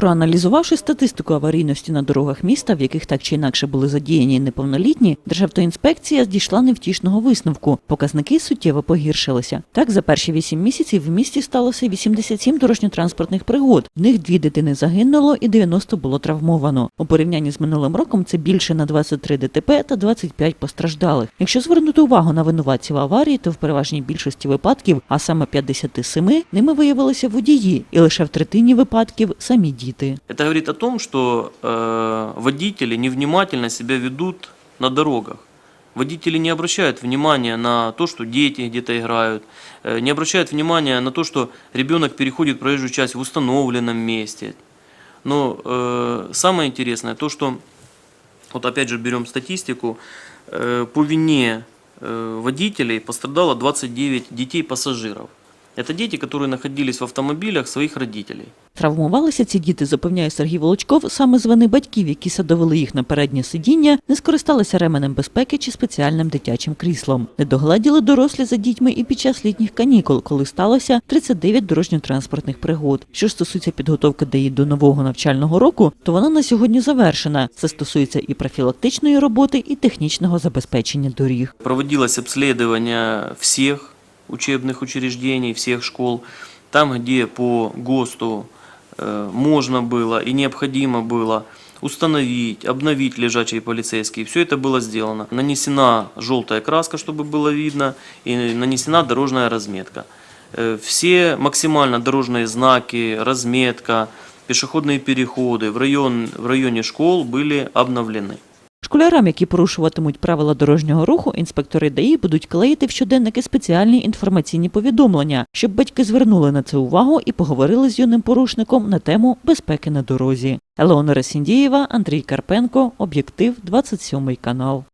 Проаналізувавши статистику аварійності на дорогах міста, в яких так чи інакше були задіяні неповнолітні, Державтоінспекція дійшла невтішного висновку. Показники суттєво погіршилися. Так, за перші вісім місяців в місті сталося 87 дорожньо-транспортних пригод. В них дві дитини загинуло і 90 було травмовано. У порівнянні з минулим роком це більше на 23 ДТП та 25 постраждалих. Якщо звернути увагу на винуватців аварії, то в переважній більшості випадків, а саме 57, ними виявилися водії, і лише в третині випадків самі діти. Это говорит о том, что э, водители невнимательно себя ведут на дорогах. Водители не обращают внимания на то, что дети где-то играют, э, не обращают внимания на то, что ребенок переходит проезжую часть в установленном месте. Но э, самое интересное то, что, вот опять же берем статистику, э, по вине э, водителей пострадало 29 детей-пассажиров. Это дети, которые находились в автомобилях своих родителей. Травмувалися ці діти, запевняє Сергій Волочков, саме з вини батьків, які садовили їх на переднє сидіння, не скористалися ременем безпеки чи спеціальним дитячим кріслом. Не догледіли дорослі за дітьми і під час літніх канікул, коли сталося 39 дорожньо-транспортних пригод. Що ж стосується підготовки ДАІ до нового навчального року, то вона на сьогодні завершена. Це стосується і профілактичної роботи, і технічного забезпечення доріг. Проводилось обследование всех учебных учреждений, всех школ. Там, где по ГОСТу э, можно было и необходимо было установить, обновить лежачие полицейские, все это было сделано. Нанесена желтая краска, чтобы было видно, и нанесена дорожная разметка. Э, Все максимально дорожные знаки, разметка, пешеходные переходы в, район, в районе школ были обновлены. Школярам, які порушуватимуть правила дорожнього руху, інспектори ДАІ будуть клеїти в щоденники спеціальні інформаційні повідомлення, щоб батьки звернули на це увагу і поговорили з юним порушником на тему безпеки на дорозі. Елеонора Сіндієва, Андрій Карпенко, Об'єктив, 27 канал.